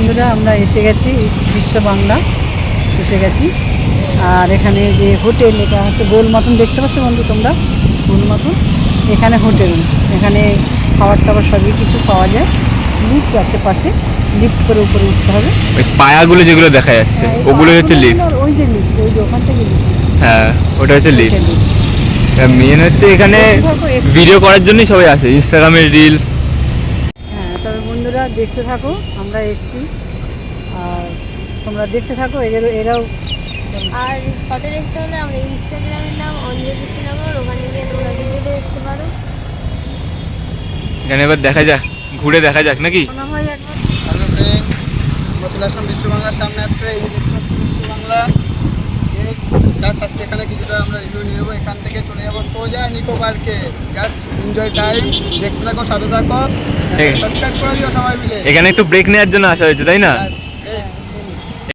বন্ধুরা আমরা এসে গেছি বিশ্ব বাংলা এসে গেছি। আর এখানে যে হোটেল এটা হচ্ছে গোল মতন দেখতে পাচ্ছ বন্ধু তোমরা? গোল মতন এখানে হোটেল এখানে খাবার টাবার সবই কিছু পাওয়া যায়। লিফট আছে পাশে লিফট করে উপরে উঠতে হবে। ওই পায়াগুলো যেগুলো দেখা যাচ্ছে হ্যাঁ, ওগুলো হচ্ছে লিফট। ওই যে লিফট ওই যে ওখান থেকে লিফট। হ্যাঁ ওটা হচ্ছে লিফট। মেন হচ্ছে এখানে ভিডিও করার জন্যই সবাই আসে ইনস্টাগ্রামে রিলস বন্ধুরা দেখতে থাকো আমরা এসছি। আর তোমরা দেখতে থাকো এদের এরাও আর শর্টে দেখতে হলে আমাদের ইনস্টাগ্রামের নাম অঞ্জলি শ্রীনগর ওখানে গিয়ে তোমরা ভিডিওটা দেখতে পারো। এখানে এবার দেখা যাক ঘুরে দেখা যাক নাকি? হ্যালো ফ্রেন্ড আমরা চলে আসলাম বিশ্ব বাংলার সামনে আজকে এই যে দেখতে পাচ্ছি বিশ্ব বাংলা জাস্ট আজকে এখানে কিছুটা আমরা রিভিউ নিয়ে নেব এখান থেকে চলে যাব সোজা নিকো পার্কে জাস্ট এনজয় টাইম দেখতে থাকো সাথে থাকো। এখানে একটু ব্রেক নেওয়ার জন্য আসা হয়েছে তাই না?